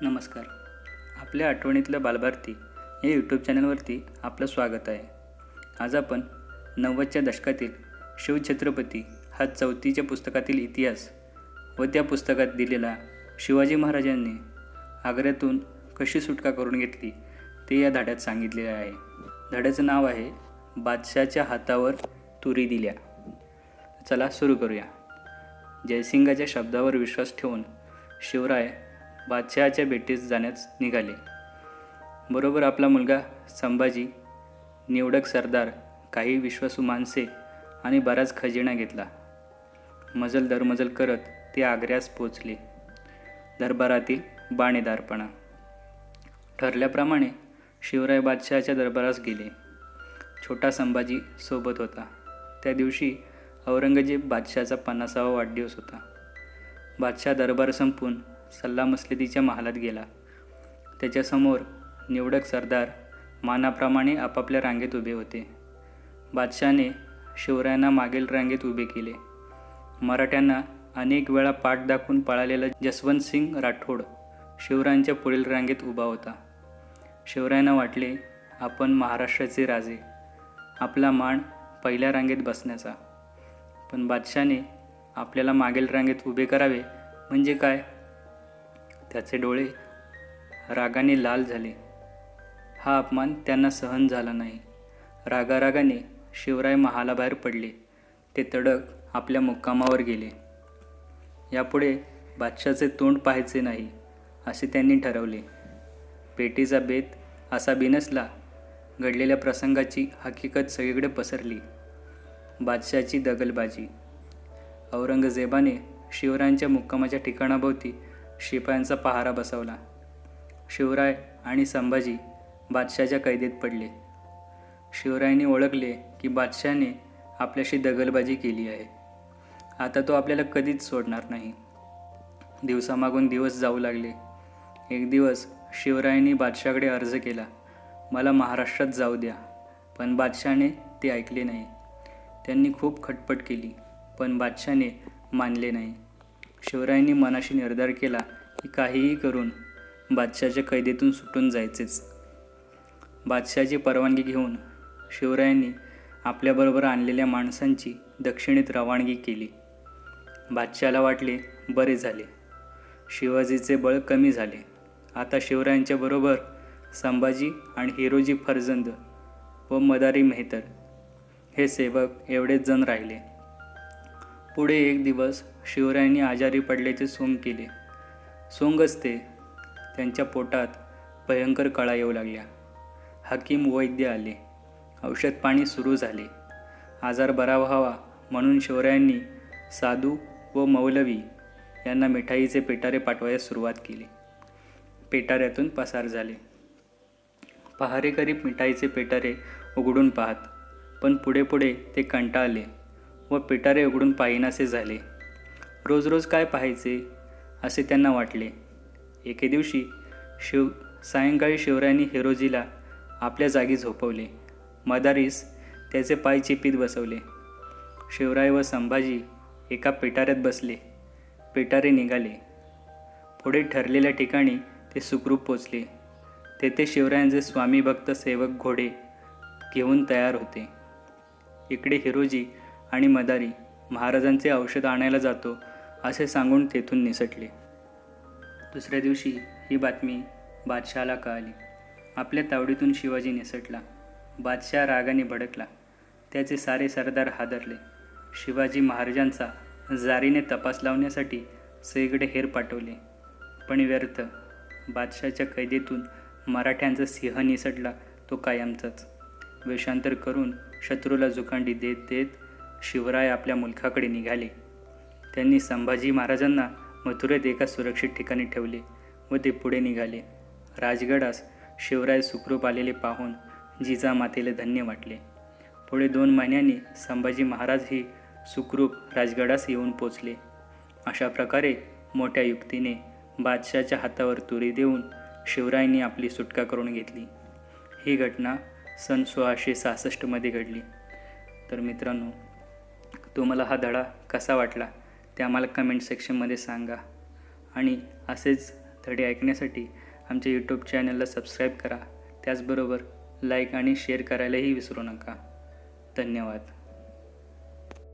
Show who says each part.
Speaker 1: नमस्कार. आपल्या आठवणीतलं बालभारती या यूट्यूब चॅनलवरती आपलं स्वागत आहे. आज आपण नव्वदच्या दशकातील शिवछत्रपती हा चौथीच्या पुस्तकातील इतिहास व त्या पुस्तकात दिलेला शिवाजी महाराजांनी आग्र्यातून कशी सुटका करून घेतली ते या धड्यात सांगितलेले आहे. धड्याचं नाव आहे बादशाच्या हातावर तुरी दिल्या. चला सुरू करूया. जयसिंगाच्या शब्दावर विश्वास ठेवून शिवराय बादशहाच्या भेटीस जाण्यास निघाले. बरोबर आपला मुलगा संभाजी निवडक सरदार काही विश्वासू माणसे आणि बराच खजिना घेतला. मजल दरमजल करत ते आग्र्यास पोचले. दरबारातील बाणेदारपणा. ठरल्याप्रमाणे शिवराय बादशहाच्या दरबारास गेले. छोटा संभाजी सोबत होता. त्या दिवशी औरंगजेब बादशहाचा पन्नासावा वाढदिवस होता. बादशाह दरबार संपून सल्लामसलतीच्या महालात गेला. त्याच्यासमोर निवडक सरदार मानाप्रमाणे आपापल्या रांगेत उभे होते. बादशाने शिवरायांना मागील रांगेत उभे केले. मराठ्यांना अनेक वेळा पाठ दाखवून पळालेला जसवंत सिंग राठोड शिवरायांच्या पुढील रांगेत उभा होता. शिवरायांना वाटले आपण महाराष्ट्राचे राजे. आपला मान पहिल्या रांगेत बसण्याचा. पण बादशाने आपल्याला मागील रांगेत उभे करावे म्हणजे काय? त्याचे डोळे रागाने लाल झाले. हा अपमान त्यांना सहन झाला नाही. रागारागाने शिवराय महालाबाहेर पडले. ते तडक आपल्या मुक्कामावर गेले. यापुढे बादशाचे तोंड पाहायचे नाही असे त्यांनी ठरवले. पेटीचा बेत असा बिनसला घडलेल्या प्रसंगाची हकीकत सगळीकडे पसरली. बादशाची दगलबाजी. औरंगजेबाने शिवरायांच्या मुक्कामाच्या ठिकाणाभोवती शिपायांचा पहारा बसवला. शिवराय आणि संभाजी बादशाच्या कैदेत पडले. शिवरायांनी ओळखले की बादशाने आपल्याशी दगलबाजी केली आहे. आता तो आपल्याला कधीच सोडणार नाही. दिवसामागून दिवस जाऊ लागले. एक दिवस शिवरायांनी बादशाकडे अर्ज केला. मला महाराष्ट्रात जाऊ द्या पण बादशाने ते ऐकले नाही. त्यांनी खूप खटपट केली पण बादशाने मानले नाही. शिवरायांनी मनाशी निर्धार केला की काहीही करून बादशाच्या कैदेतून सुटून जायचेच. बादशाची परवानगी घेऊन शिवरायांनी आपल्याबरोबर आणलेल्या माणसांची दक्षिणेत रवानगी केली. बादशाला वाटले बरे झाले. शिवाजीचे बळ कमी झाले. आता शिवरायांच्या बरोबर संभाजी आणि हिरोजी फरजंद व मदारी मेहतर हे सेवक एवढेच जण राहिले. पुढे एक दिवस शिवरायांनी आजारी पडल्याचे सोंग केले. सोंगच ते त्यांच्या पोटात भयंकर कळा येऊ लागल्या. हकीम वैद्य आले. औषध पाणी सुरू झाले. आजार बरा व्हावा म्हणून शिवरायांनी साधू व मौलवी यांना मिठाईचे पेटारे पाठवायला सुरुवात केली. पेटाऱ्यातून पसार झाले. पहारेकरी मिठाईचे पेटारे उघडून पाहत पण पुढे पुढे ते कंटाळले व पेटारे उघडून पाहिनासे झाले. रोज रोज काय पाहायचे असे त्यांना वाटले. एके दिवशी शिव सायंकाळी शिवरायांनी हिरोजीला आपल्या जागी झोपवले. मदारीस त्याचे पाय चिपीत बसवले. शिवराय व संभाजी एका पिटाऱ्यात बसले. पिटारे निघाले. पुढे ठरलेल्या ठिकाणी ते सुखरूप पोचले. तेथे शिवरायांचे स्वामी भक्त सेवक घोडे घेऊन तयार होते. इकडे हिरोजी आणि मदारी महाराजांचे औषध आणायला जातो असे सांगून तेथून निसटले. दुसऱ्या दिवशी ही बातमी बादशहाला कळाली. आपल्या तावडीतून शिवाजी निसटला. बादशाह रागाने भडकला. त्याचे सारे सरदार हादरले. शिवाजी महाराजांचा जारीने तपास लावण्यासाठी सगळीकडे हेर पाठवले. पण व्यर्थ. बादशाच्या कैदेतून मराठ्यांचा सिंह निसटला तो कायमचाच. वेषांतर करून शत्रूला जुकांडी देत देत शिवराय आपल्या मुलखाकडे निघाले. त्यांनी संभाजी महाराजांना मथुरेत एका सुरक्षित ठिकाणी ठेवले व ते पुढे निघाले. राजगडास शिवराय सुखरूप आलेले पाहून जिजामातेला धन्य वाटले. पुढे दोन महिन्यांनी संभाजी महाराजही सुखरूप राजगडास येऊन पोचले. अशा प्रकारे मोठ्या युक्तीने बादशाच्या हातावर तुरी देऊन शिवरायांनी आपली सुटका करून घेतली. ही घटना सन सोळाशे सहासष्टमध्ये घडली. तर मित्रांनो तुम्हाला हा धडा कसा वाटला? ते आम्हाला कमेंट सेक्शनमध्ये सांगा. आणि असेच धडे ऐकण्यासाठी आमच्या यूट्यूब चॅनलला सबस्क्राईब करा. त्याचबरोबर लाईक आणि शेअर करायलाही विसरू नका. धन्यवाद.